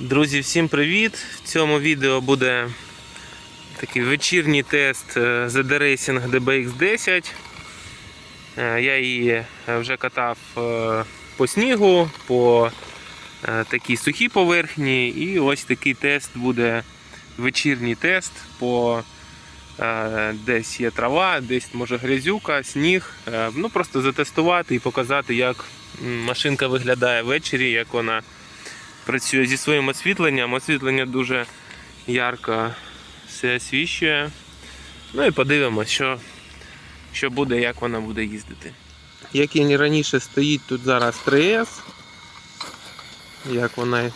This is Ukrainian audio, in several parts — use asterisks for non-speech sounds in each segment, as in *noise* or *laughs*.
Друзі, всім привіт! В цьому відео буде такий вечірній тест е, ZD Racing DBX10. Е, Я її е, вже катав е, по снігу, по е, такій сухій поверхні, і ось такий тест буде вечірній тест по е, десь є трава, десь може грязюка, сніг. Е, Ну просто затестувати і показати, як машинка виглядає ввечері, як вона працює зі своїм освітленням. Освітлення дуже ярко все освіщує. Ну і подивимось, що, що буде, як вона буде їздити. Як і раніше стоїть тут зараз 3С, як вона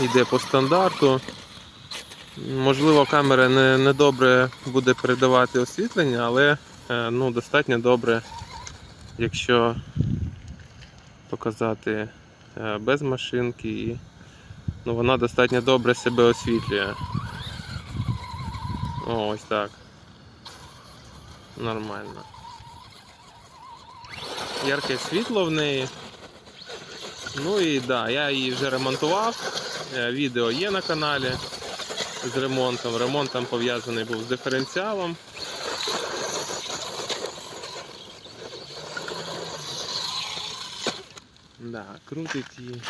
йде по стандарту. Можливо, камера не, не добре буде передавати освітлення, але е, ну, достатньо добре, якщо показати е, без машинки і ну, вона достатньо добре себе освітлює. О, ось так. Нормально. Ярке світло в неї. Ну і да, я її вже ремонтував. Е, Відео є на каналі з ремонтом. Ремонт там пов'язаний був з диференціалом. Да, крутить її.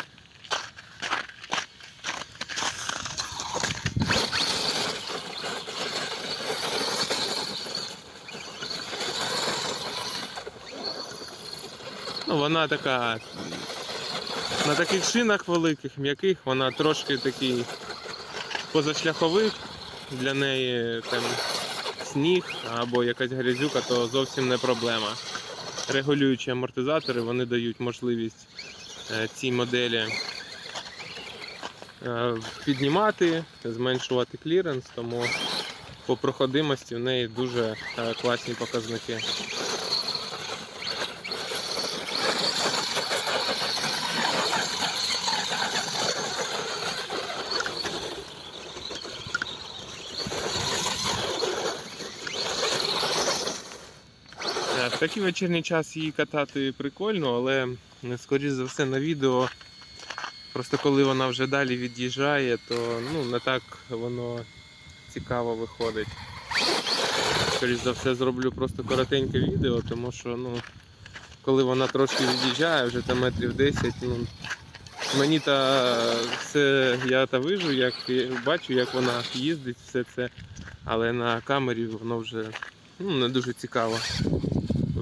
Ну, вона така. На таких шинах великих, м'яких, вона трошки такий позашляховик. Для неї там сніг або якась грязюка, то зовсім не проблема. Регулюючі амортизатори вони дають можливість е, цій моделі е, піднімати, зменшувати кліренс, тому по проходимості в неї дуже е, класні показники. Такий вечірній час її катати прикольно, але скоріш за все на відео. Просто коли вона вже далі від'їжджає, то ну, не так воно цікаво виходить. Скоріш за все зроблю просто коротеньке відео, тому що ну, коли вона трошки від'їжджає, вже там метрів 10, ну, мені та все я та вижу, як бачу, як вона їздить, все це. Але на камері воно вже ну, не дуже цікаво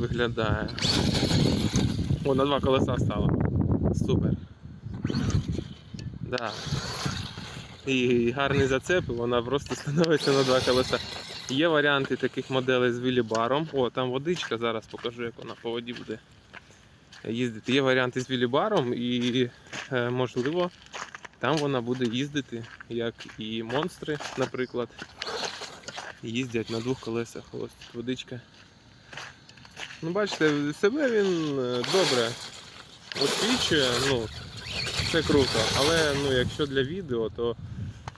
виглядає. О, на два колеса стало. Супер. Да. І гарний зацеп, вона просто *laughs* становиться на два колеса. Є варіанти таких моделей з вілібаром. О, там водичка, зараз покажу, як вона по воді буде їздити. Є варіанти з вілібаром і е, можливо там вона буде їздити, як і монстри, наприклад. Їздять на двох колесах. Ось тут водичка. Ну, бачите, себе він е, добре освічує, ну, це круто. Але ну, якщо для відео, то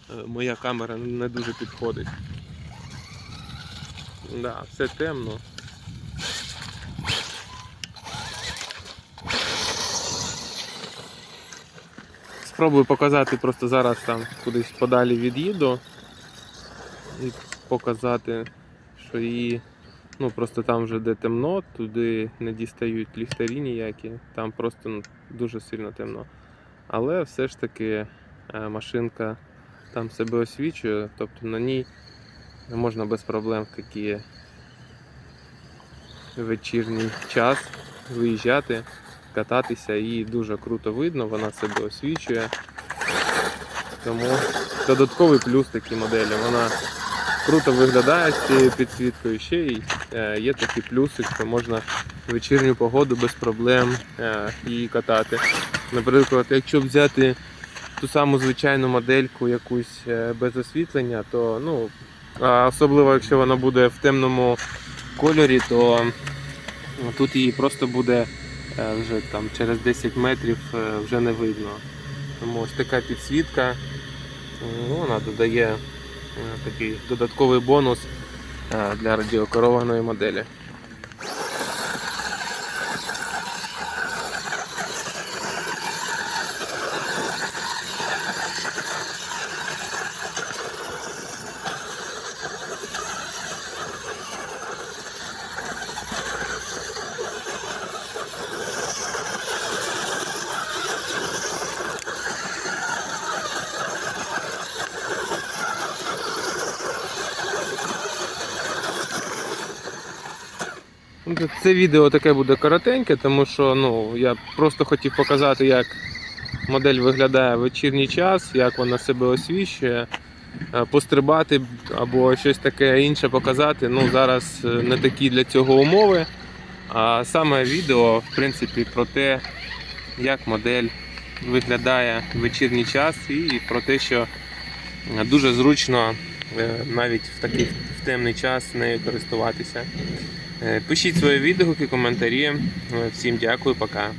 е, моя камера не дуже підходить. Да, все темно. Спробую показати просто зараз там кудись подалі від'їду і показати, що її Ну просто там вже де темно, туди не дістають ліхтарі ніякі, там просто ну, дуже сильно темно. Але все ж таки е, машинка там себе освічує, тобто на ній можна без проблем в такий вечірній час виїжджати, кататися, її дуже круто видно, вона себе освічує. Тому додатковий плюс такій моделі. Вона круто виглядає з цією підсвіткою. Ще й є такий плюсик, що можна в вечірню погоду без проблем е, її катати. Наприклад, якщо взяти ту саму звичайну модельку якусь е, без освітлення, то ну, особливо якщо вона буде в темному кольорі, то тут її просто буде е, вже там через 10 метрів е, вже не видно. Тому ось така підсвітка, ну, вона додає е, такий додатковий бонус е, для радіокерованої моделі. Це відео таке буде коротеньке, тому що ну, я просто хотів показати, як модель виглядає в вечірній час, як вона себе освіщує. Е, Пострибати або щось таке інше показати. Ну, зараз е, не такі для цього умови. А саме відео, в принципі, про те, як модель виглядає в вечірній час, і про те, що дуже зручно е, навіть в такий в темний час нею користуватися. Е, Пишіть свої відгуки, коментарі. Е, Всім дякую, пока.